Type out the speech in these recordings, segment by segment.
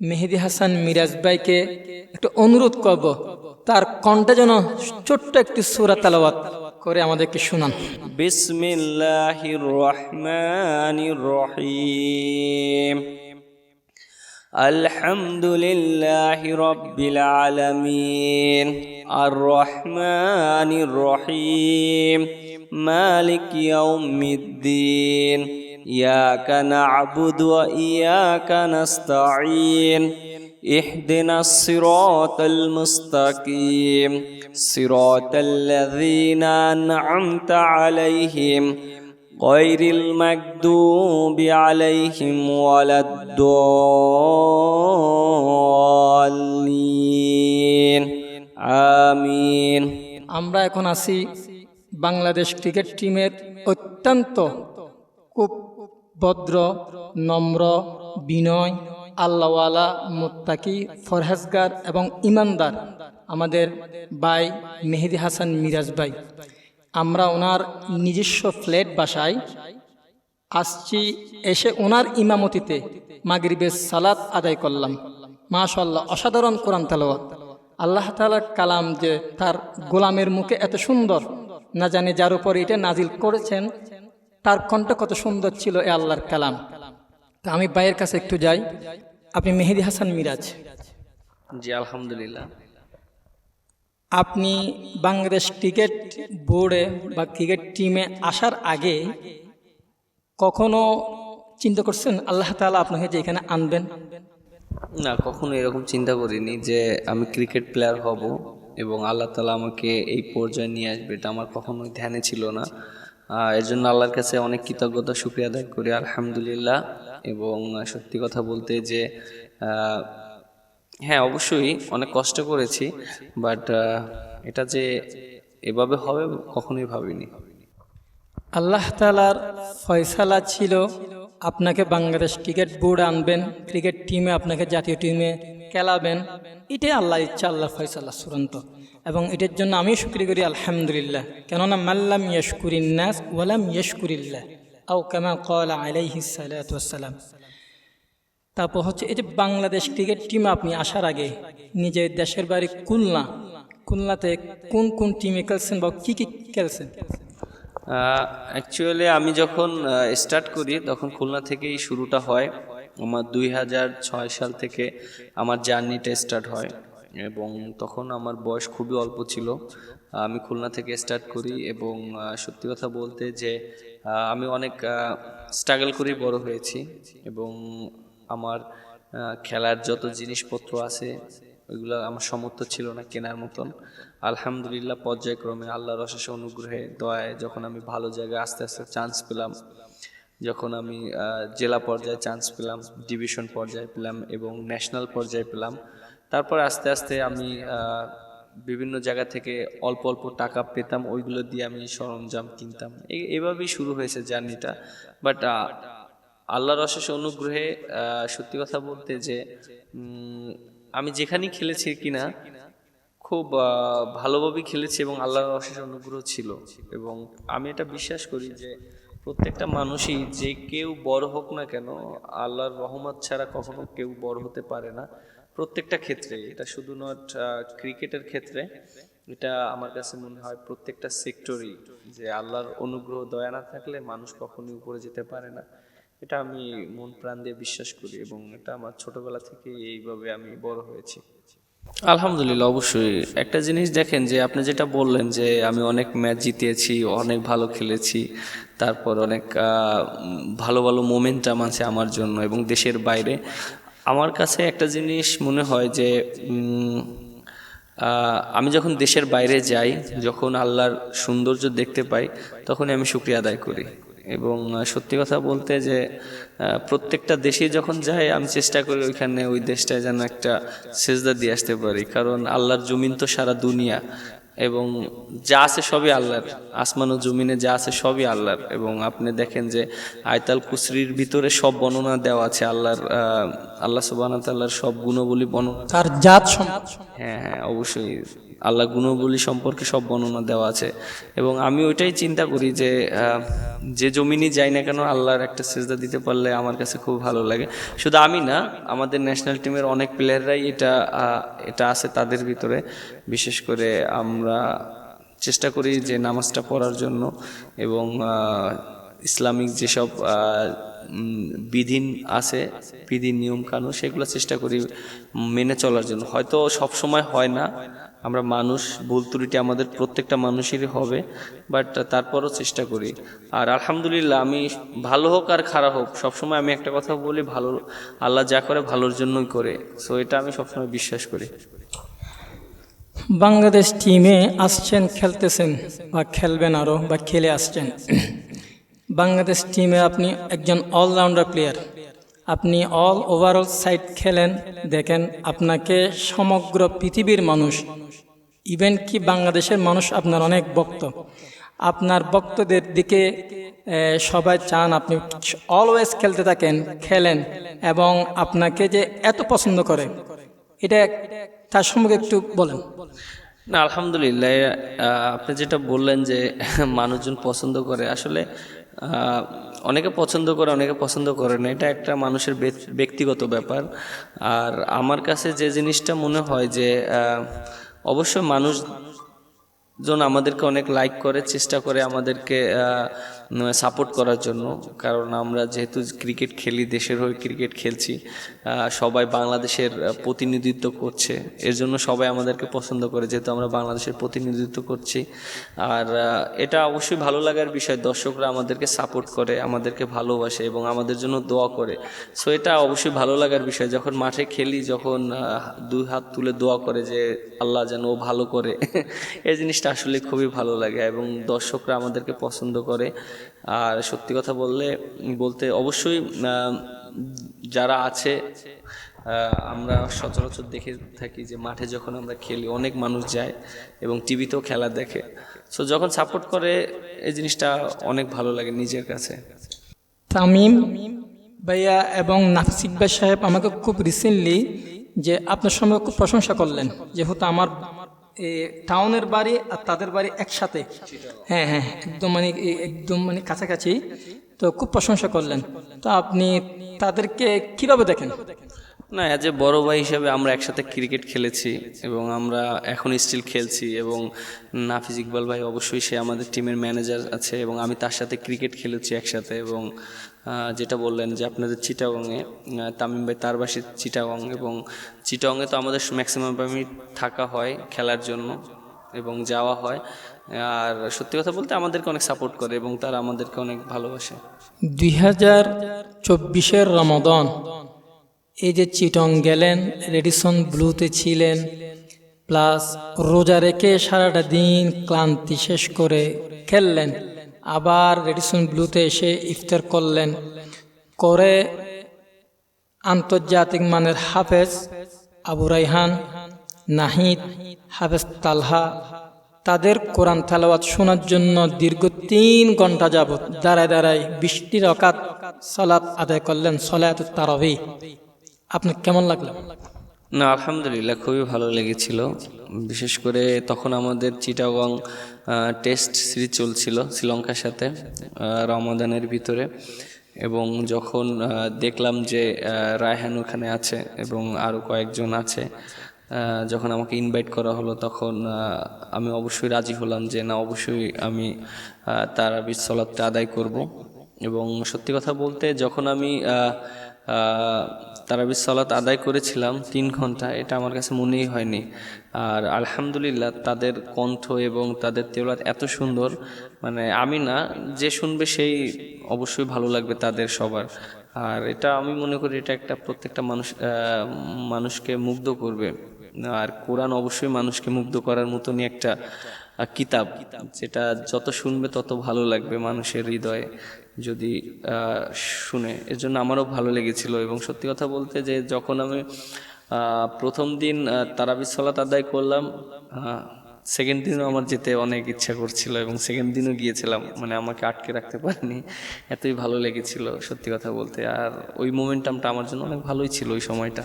মেহেদি হাসান মিরাজ ভাইকে একটু অনুরোধ করব তার কণ্ঠে যেন ছোট্ট একটি সুরা তালাওয়াত করে আমাদেরকে শোনান بسم الله الرحمن الرحيم الحمد لله رب العالمين الرحمن الرحيم مالك يوم الدين إياك نعبد وإياك نستعين اهدنا الصراط المستقيم صراط الذين أنعمت عليهم غير المكذوب عليهم ولا الضالين آمين আমরা এখন আছি বাংলাদেশ ক্রিকেট টিমের অত্যন্ত খুব ভদ্র, নম্র, বিনয়, আল্লাহওয়ালা, মুত্তাকি, ফরহেজগার এবং ইমানদার আমাদের ভাই মেহেদি হাসান মিরাজ ভাই। আমরা ওনার নিজস্ব ফ্ল্যাট বাসায় আসছি, এসে ওনার ইমামতিতে মাগরিবের সালাত আদায় করলাম। মাশাল্লাহ অসাধারণ কোরআন তালাওয়াত। আল্লাহ তালার কালাম যে তার গোলামের মুখে এত সুন্দর, না জানে যার উপর এটা নাজিল করেছেন তার কণ্ঠ কত সুন্দর ছিল এ আল্লাহর কালাম। তা আমি ভাইয়ের কাছে একটু যাই। আপনি মেহেদি হাসান মিরাজ। জি আলহামদুলিল্লাহ। আপনি বাংলাদেশ ক্রিকেট বোর্ডে বা ক্রিকেট টিমে আসার আগে কখনো চিন্তা করছেন আল্লাহ তাআলা আপনাকে যে এখানে আনবেন? না কখনো এরকম চিন্তা করিনি যে আমি ক্রিকেট প্লেয়ার হব এবং আল্লাহ তালা আমাকে এই পর্যায়ে নিয়ে আসবে। এটা আমার কখনোই ধ্যানে ছিল না। এর জন্য আল্লাহর কাছে অনেক কৃতজ্ঞতা সুক্রিয়া আদায় করি, আলহামদুলিল্লাহ। এবং সত্যি কথা বলতে যে হ্যাঁ অবশ্যই অনেক কষ্ট করেছি, বাট এটা যে এভাবে হবে, কখনোই ভাবিনি। আল্লাহ তালার ফয়সালা ছিল আপনাকে বাংলাদেশ ক্রিকেট বোর্ডে আনবেন, ক্রিকেট টিমে আপনাকে জাতীয় টিমে খেলাবেন। এটাই আল্লাহ ইচ্ছা আল্লাহ ফয়সালা চূড়ান্ত। এবং এটার জন্য আমি শুক্রি করি, আলহামদুলিল্লাহ। কেননা মাল্লাম ইয়শকুরিন্নাস ওয়ালাম ইয়শকুরিল্লাহ। আও কামা কলা আলাইহি সালাম তারপর হচ্ছে এই যে বাংলাদেশ ক্রিকেট টিমে আপনি আসার আগে নিজের দেশের বাড়ি খুলনা। খুলনাতে কোন কোন টিমে খেলছেন বা কী কী খেলছেন? অ্যাকচুয়ালি আমি যখন স্টার্ট করি, তখন খুলনা থেকেই শুরুটা হয়। আমার দুই হাজার ছয় সাল থেকে আমার জার্নিটা স্টার্ট হয় এবং তখন আমার বয়স খুবই অল্প ছিল। আমি খুলনা থেকে স্টার্ট করি এবং সত্যি কথা বলতে যে আমি অনেক স্ট্রাগল করেই বড় হয়েছি এবং আমার খেলার যত জিনিসপত্র আছে, ওইগুলো আমার সমর্থ ছিল না কেনার মতন। আলহামদুলিল্লাহ, পর্যায়ক্রমে আল্লাহর অশেষ অনুগ্রহে, দয়ায় যখন আমি ভালো জায়গায় আস্তে আস্তে চান্স পেলাম, যখন আমি জেলা পর্যায়ে চান্স পেলাম ডিভিশন পর্যায়ে পেলাম এবং ন্যাশনাল পর্যায়ে পেলাম, তারপর আস্তে আস্তে আমি বিভিন্ন জায়গা থেকে অল্প অল্প টাকা পেতাম, ওইগুলো দিয়ে আমি সরঞ্জাম কিনতাম। এভাবেই শুরু হয়েছে জার্নিটা। বাট আল্লাহর অশেষ অনুগ্রহে সত্যি কথা বলতে যে আমি যেখানেই খেলেছি কিনা খুব ভালোভাবেই খেলেছি এবং আল্লাহর অশেষ অনুগ্রহ ছিল। এবং আমি এটা বিশ্বাস করি যে প্রত্যেকটা মানুষই যে কেউ বড় হোক না কেন, আল্লাহর রহমত ছাড়া কখনো কেউ বড় হতে পারে না। প্রত্যেকটা ক্ষেত্রে, এটা শুধু নট ক্রিকেটের ক্ষেত্রে, এটা আমার কাছে মনে হয় প্রত্যেকটা সেক্টরই যে আল্লাহর অনুগ্রহ, দয়া না থাকলে মানুষ কখনোই উপরে যেতে পারে না। এটা আমি মন প্রাণ দিয়ে বিশ্বাস করি এবং এটা আমার ছোটবেলা থেকে এইভাবে আমি বড় হয়েছি। আলহামদুলিল্লাহ, অবশ্যই। একটা জিনিস দেখেন যে, আপনি যেটা বললেন যে, আমি অনেক ম্যাচ জিতিয়েছি অনেক ভালো খেলেছি, তারপর অনেক ভালো ভালো মোমেন্টাম আছে আমার জন্য এবং দেশের বাইরে। আমার কাছে একটা জিনিস মনে হয় যে আমি যখন দেশের বাইরে যাই, যখন আল্লাহর সৌন্দর্য দেখতে পাই, তখনই আমি শুক্রিয়া আদায় করি। এবং সত্যি কথা বলতে যে প্রত্যেকটা দেশে যখন যাই আমি চেষ্টা করি ওইখানে ওই দেশটায় যেন একটা সেজদা দিয়ে আসতে পারি। কারণ আল্লাহর জমিন তো সারা দুনিয়া। এবং যা আছে সবই আল্লাহর। আসমান ও জমিনে যা আছে সবই আল্লাহর। এবং আপনি দেখেন যে আয়তাল কুসরির ভিতরে সব বর্ণনা দেওয়া আছে আল্লাহর আল্লাহ সুবাহ তাল্লাহর সব গুণবলী বর্ণনা। তার জাত হ্যাঁ হ্যাঁ অবশ্যই। আল্লাহ গুণবলী সম্পর্কে সব বর্ণনা দেওয়া আছে। এবং আমি ওইটাই চিন্তা করি যে যে জমিনই যাই না কেন আল্লাহর একটা সেজদা দিতে পারলে আমার কাছে খুব ভালো লাগে। শুধু আমি না আমাদের ন্যাশনাল টিমের অনেক প্লেয়াররাই এটা এটা আছে তাদের ভিতরে। বিশেষ করে আমরা চেষ্টা করি যে নামাজটা পড়ার জন্য এবং ইসলামিক যেসব বিধিন আছে বিধি নিয়ম কানুন সেগুলো চেষ্টা করি মেনে চলার জন্য। হয়তো সব সময় হয় না, আমরা মানুষ, ভুল ত্রুটি আমাদের প্রত্যেকটা মানুষেরই হবে, বাট তারপরও চেষ্টা করি। আর আলহামদুলিল্লাহ, আমি ভালো হোক আর খারাপ হোক সবসময় আমি একটা কথা বলি, ভালো, আল্লাহ যা করে ভালোর জন্যই করে। সো এটা আমি সবসময় বিশ্বাস করি। বাংলাদেশ টিমে আসছেন, খেলতেছেন বা খেলবেন আরও বা খেলে আসছেন। বাংলাদেশ টিমে আপনি একজন অলরাউন্ডার প্লেয়ার আপনি অল ওভারঅল সাইড খেলেন, দেখেন আপনাকে সমগ্র পৃথিবীর মানুষ ইভেন কি বাংলাদেশের মানুষ আপনার অনেক ভক্ত, আপনার ভক্তদের দিকে সবাই চান আপনি অলওয়েজ খেলতে থাকেন, খেলেন এবং আপনাকে যে এত পছন্দ করে এটা তার সম্পর্কে একটু বলেন। না, আলহামদুলিল্লাহ আপনি যেটা বললেন যে মানুষজন পছন্দ করে, আসলে অনেকে পছন্দ করে, অনেকে পছন্দ করে না, এটা একটা মানুষের ব্যক্তিগত ব্যাপার। আর আমার কাছে যে জিনিসটা মনে হয় যে অবশ্যই মানুষ জন আমাদেরকে অনেক লাইক করে, চেষ্টা করে আমাদেরকে সাপোর্ট করার জন্য। কারণ আমরা যেহেতু ক্রিকেট খেলি, দেশের হয়ে ক্রিকেট খেলছি সবাই বাংলাদেশের প্রতিনিধিত্ব করছে। এর জন্য সবাই আমাদেরকে পছন্দ করে, যেহেতু আমরা বাংলাদেশের প্রতিনিধিত্ব করছি। আর এটা অবশ্যই ভালো লাগার বিষয়, দর্শকরা আমাদেরকে সাপোর্ট করে, আমাদেরকে ভালোবাসে এবং আমাদের জন্য দোয়া করে। সো এটা অবশ্যই ভালো লাগার বিষয়, যখন মাঠে খেলি, যখন দুই হাত তুলে দোয়া করে যে আল্লাহ যেন ও ভালো করে, এই জিনিসটা আসলে খুবই ভালো লাগে এবং দর্শকরা আমাদেরকে পছন্দ করে। আর সত্যি কথা বললে, বলতে অবশ্যই যারা আছে আমরা সচরাচর দেখে থাকি যে মাঠে যখন আমরা খেলি, অনেক মানুষ যায় এবং টিভিতেও খেলা দেখে। সো যখন সাপোর্ট করে, এই জিনিসটা অনেক ভালো লাগে নিজের কাছে। তামিম ভাইয়া এবং নাফসিক ভাই সাহেব আমাকে খুব রিসেন্টলি যে আপনার সঙ্গে খুব প্রশংসা করলেন, যেহেতু আমার টাউনের বাড়ি আর তাদের বাড়ি একসাথে। হ্যাঁ হ্যাঁ একদম মানে একদম মানে কাছাকাছি। তো খুব প্রশংসা করলেন। তো আপনি তাদেরকে কীভাবে দেখেন? না অ্যাজ এ বড় ভাই হিসেবে আমরা একসাথে ক্রিকেট খেলেছি এবং আমরা এখন স্টিল খেলছি এবং নাফিজ ইকবাল ভাই অবশ্যই সে আমাদের টিমের ম্যানেজার আছে এবং আমি তার সাথে ক্রিকেট খেলেছি একসাথে এবং যেটা বললেন যে আপনাদের চিটাগংয়ে তামিম ভাই তার চিটাগং এবং চিটাগংয়ে তো আমাদের ম্যাক্সিমাম থাকা হয় খেলার জন্য এবং যাওয়া হয়। আর সত্যি কথা বলতে আমাদেরকে অনেক সাপোর্ট করে এবং তারা আমাদেরকে অনেক ভালোবাসে। দুই হাজার চব্বিশের রমদন, এই যে চিটং গেলেন রেডিসন ব্লুতে ছিলেন প্লাস রোজা রেখে সারাটা দিন ক্লান্তি শেষ করে খেললেন। আবার রেডিসন ব্লুতে এসে ইফতার করলেন। করে আন্তর্জাতিক মানের হাফেজ আবু রাইহান নাহিদ, হাফেজ তালহা তাদের কোরআন তেলাওয়াত শোনার জন্য দীর্ঘ তিন ঘণ্টা যাবত দাঁড়ায় দাঁড়ায় বৃষ্টির অকাত সলাৎ আদায় করলেন সলায়াত তারবি। আপনার কেমন লাগল? না, আলহামদুলিল্লাহ, খুবই ভালো লেগেছিল। বিশেষ করে তখন আমাদের চিটাগং টেস্ট সিরিজ চলছিল শ্রীলঙ্কার সাথে রমাদানের ভিতরে। এবং যখন দেখলাম যে রায়হান ওখানে আছে এবং আরও কয়েকজন আছে যখন আমাকে ইনভাইট করা হলো তখন আমি অবশ্যই রাজি হলাম যে, না, অবশ্যই আমি তার বিশ্বলাতটা আদায় করব। এবং সত্যি কথা বলতে, যখন আমি তারাবির সালাত আদায় করেছিলাম তিন ঘণ্টা, এটা আমার কাছে মনেই হয়নি। আর আলহামদুলিল্লাহ তাদের কণ্ঠ এবং তাদের তেওলাত এত সুন্দর মানে আমি না, যে শুনবে সেই অবশ্যই ভালো লাগবে তাদের সবার। আর এটা আমি মনে করি এটা একটা প্রত্যেকটা মানুষ মানুষকে মুগ্ধ করবে। আর কোরআন অবশ্যই মানুষকে মুগ্ধ করার মতনই একটা কিতাব, যেটা যত শুনবে তত ভালো লাগবে মানুষের হৃদয়ে। যদি শুনে। এর জন্য আমারও ভালো লেগেছিল এবং সত্যি কথা বলতে যে যখন আমি প্রথম দিন তারাবি সালাত আদায় করলাম সেকেন্ড দিনও আমার যেতে অনেক ইচ্ছা করছিল এবং সেকেন্ড দিনও গিয়েছিলাম মানে আমাকে আটকে রাখতে পারিনি, এতই ভালো লেগেছিল সত্যি কথা বলতে। আর ওই মোমেন্টামটা আমার জন্য অনেক ভালোই ছিল ওই সময়টা।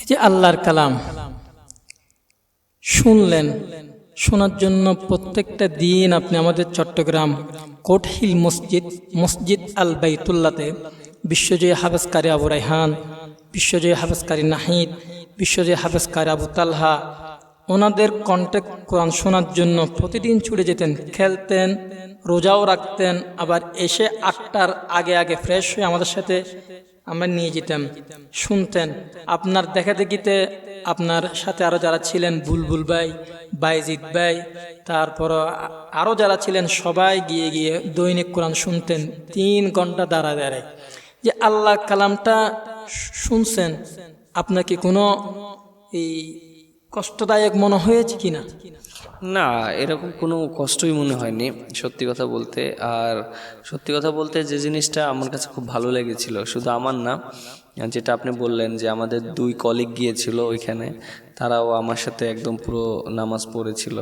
এই যে আল্লাহর কালাম, শুনলেন শোনার জন্য প্রত্যেকটা দিন আপনি আমাদের চট্টগ্রাম কোটহিল মসজিদ মসজিদ আল বাইতুল্লাতে বিশ্বজয়ী হাফেজকারী আবু রাইহান বিশ্বজয়ী হাফেজকারী নাহিদ, বিশ্বজয়ী হাফেজকারী আবু তালহা, ওনাদের কন্ট্যাক্ট কোরআন শোনার জন্য প্রতিদিন ছুটে যেতেন, খেলতেন, রোজাও রাখতেন, আবার এসে আটটার আগে আগে ফ্রেশ হয়ে আমাদের সাথে আমরা নিয়ে যেতাম। শুনতেন, আপনার দেখা দেখিতে আপনার সাথে আরও যারা ছিলেন বুলবুল ভাই বাইজিৎ ভাই, তারপর আরও যারা ছিলেন সবাই গিয়ে গিয়ে দৈনিক কোরআন শুনতেন তিন ঘণ্টা দাঁড়া দাঁড়ায় যে আল্লাহ কালামটা শুনছেন আপনাকে কোনো এই কষ্টদায়ক মনে হয়েছে কিনা? না, এরকম কোনো কষ্টই মনে হয়নি, সত্যি কথা বলতে। আর সত্যি কথা বলতে যে জিনিসটা আমার কাছে খুব ভালো লেগেছিল, শুধু আমার না, যেটা আপনি বললেন যে আমাদের দুই কলিগ গিয়েছিল ওইখানে, তারাও আমার সাথে একদম পুরো নামাজ পড়েছিল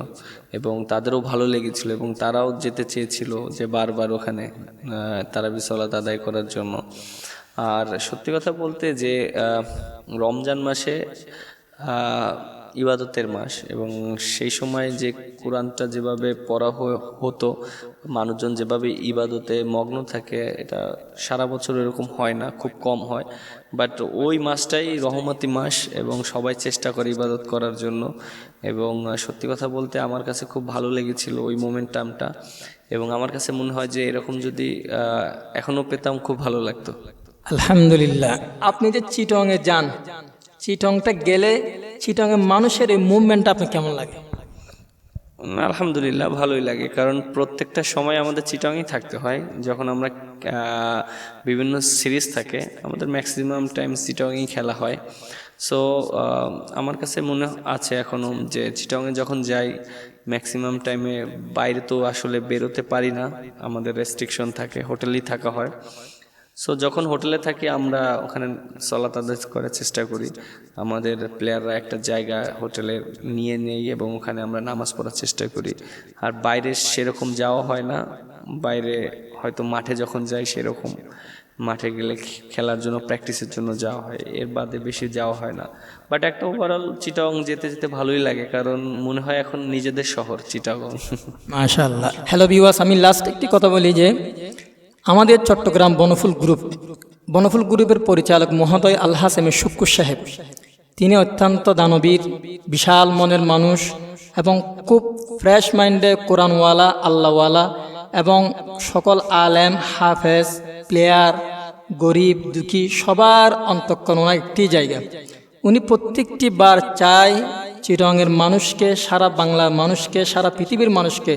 এবং তাদেরও ভালো লেগেছিল এবং তারাও যেতে চেয়েছিল যে বারবার ওখানে তারা বিসলাত আদায় করার জন্য। আর সত্যি কথা বলতে যে রমজান মাসে ইবাদতের মাস এবং সেই সময় যে কোরআনটা যেভাবে পড়া হতো, মানুষজন যেভাবে ইবাদতে মগ্ন থাকে, এটা সারা বছর এরকম হয় না, খুব কম হয়। বাট ওই মাসটাই রহমতি মাস এবং সবাই চেষ্টা করে ইবাদত করার জন্য এবং সত্যি কথা বলতে আমার কাছে খুব ভালো লেগেছিল ওই মোমেন্টামটা এবং আমার কাছে মনে হয় যে এরকম যদি এখনও পেতাম খুব ভালো লাগতো। আলহামদুলিল্লাহ। আপনি যে চিটংয়ে যান চিটংটা গেলে চিটংয়ের মানুষের এই মুভমেন্টটা আপনার কেমন লাগে? আলহামদুলিল্লাহ ভালোই লাগে। কারণ প্রত্যেকটা সময় আমাদের চিটাংই থাকতে হয়। যখন আমরা বিভিন্ন সিরিজ থাকে, আমাদের ম্যাক্সিমাম টাইম চিটাংই খেলা হয়। সো আমার কাছে মনে আছে এখনও যে চিটাংয়ে যখন যাই ম্যাক্সিমাম টাইমে বাইরে তো আসলে বেরোতে পারি না। আমাদের রেস্ট্রিকশন থাকে হোটেলেই থাকা হয়। সো যখন হোটেলে থাকি, আমরা ওখানে সলাত করার চেষ্টা করি। আমাদের প্লেয়াররা একটা জায়গা হোটেলে নিয়ে নেই এবং ওখানে আমরা নামাজ পড়ার চেষ্টা করি। আর বাইরে সেরকম যাওয়া হয় না। বাইরে হয়তো মাঠে যখন যাই, সেরকম মাঠে গেলে খেলার জন্য প্র্যাকটিসের জন্য যাওয়া হয়। এর বাদে বেশি যাওয়া হয় না। বাট একটা ওভারঅল চিটাং যেতে যেতে ভালোই লাগে। কারণ মনে হয় এখন নিজেদের শহর চিটাগং মাশাল্লাহ হ্যালো বিওয়াস আমি লাস্ট একটি কথা বলি যে আমাদের চট্টগ্রাম বনফুল গ্রুপ, বনফুল গ্রুপের পরিচালক মহোদয় আল হাসেম শুক্কুর সাহেব। তিনি অত্যন্ত দানবীর, বিশাল মনের মানুষ এবং খুব ফ্রেশ মাইন্ডে কোরআনওয়ালা, আল্লাহওয়ালা এবং সকল আলেম, হাফেজ, প্লেয়ার, গরিব, দুঃখী সবার অন্তঃকরণ একটি জায়গা। উনি প্রত্যেকটি বার চায় চিরঙের মানুষকে, সারা বাংলার মানুষকে, সারা পৃথিবীর মানুষকে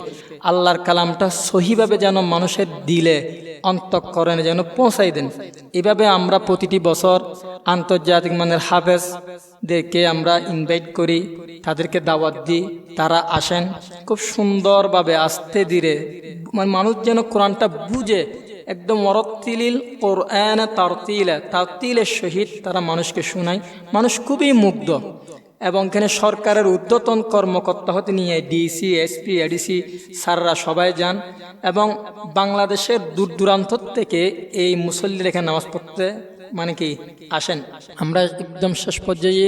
আল্লাহর কালামটা সহিভাবে যেন মানুষের দিলে অন্তঃকরণে যেন পৌঁছাই দেন। এভাবে আমরা প্রতিটি বছর আন্তর্জাতিক মানের হাফেজদেরকে আমরা ইনভাইট করি, তাদেরকে দাওয়াত দিই, তারা আসেন। খুব সুন্দরভাবে আস্তে ধীরে মানে মানুষ যেন কোরআনটা বুঝে, একদম অরতিলিল কোরআন তারতিলে, তারতিলের সহিত তারা মানুষকে শোনায়। মানুষ খুবই মুগ্ধ। এবং এখানে সরকারের ঊর্ধ্বতন কর্মকর্তা হতে নিয়ে ডিসি, এসপি, এডিসি স্যাররা সবাই যান এবং বাংলাদেশের দূর দূরান্ত থেকে এই মুসল্লির এখানে নামাজ পড়তে মানে কি আসেন। আমরা একদম শেষ পর্যায়ে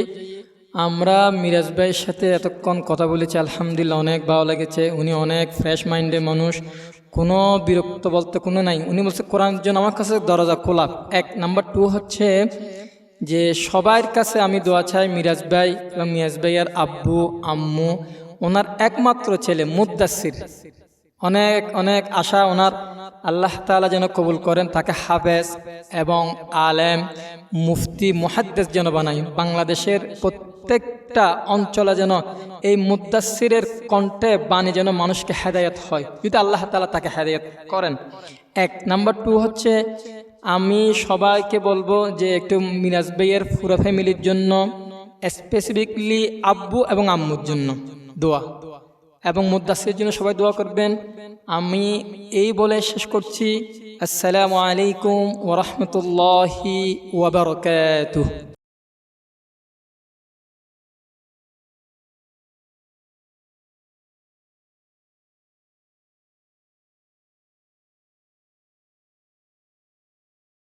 আমরা মিরাজ ভাইয়ের সাথে এতক্ষণ কথা বলেছি, আলহামদুলিল্লাহ অনেক ভালো লেগেছে। উনি অনেক ফ্রেশ মাইন্ডের মানুষ, কোনো বিরক্ত বলতে কোনো নাই। উনি বলছে, কোরআন জন্য আমার কাছে দরজা খোলা। এক নাম্বার টু হচ্ছে যে সবার কাছে আমি দোয়া চাই মিরাজ ভাই এবং মিরাজ ভাইয়ার আব্বু, আম্মু, ওনার একমাত্র ছেলে মুদাসির অনেক অনেক আশা ওনার। আল্লাহ তাআলা যেন কবুল করেন, তাকে হাফেজ এবং আলেম, মুফতি, মুহাদ্দেস যেন বানাই। বাংলাদেশের প্রত্যেকটা অঞ্চলে যেন এই মুদাসিরের কণ্ঠে বাণী যেন মানুষকে হেদায়ত হয়। যদি আল্লাহ তাআলা তাকে হেদায়ত করেন। এক, নাম্বার টু হচ্ছে আমি সবাইকে বলব যে একটু মিরাজ ভাইয়ের পুরো ফ্যামিলির জন্য স্পেসিফিকলি আব্বু এবং আম্মুর জন্য দোয়া। এবং মুদাসির জন্য সবাই দোয়া করবেন। আমি এই বলে শেষ করছি। আসসালামু আলাইকুম ওরহমতুল্লাহি ওবরকাতুহ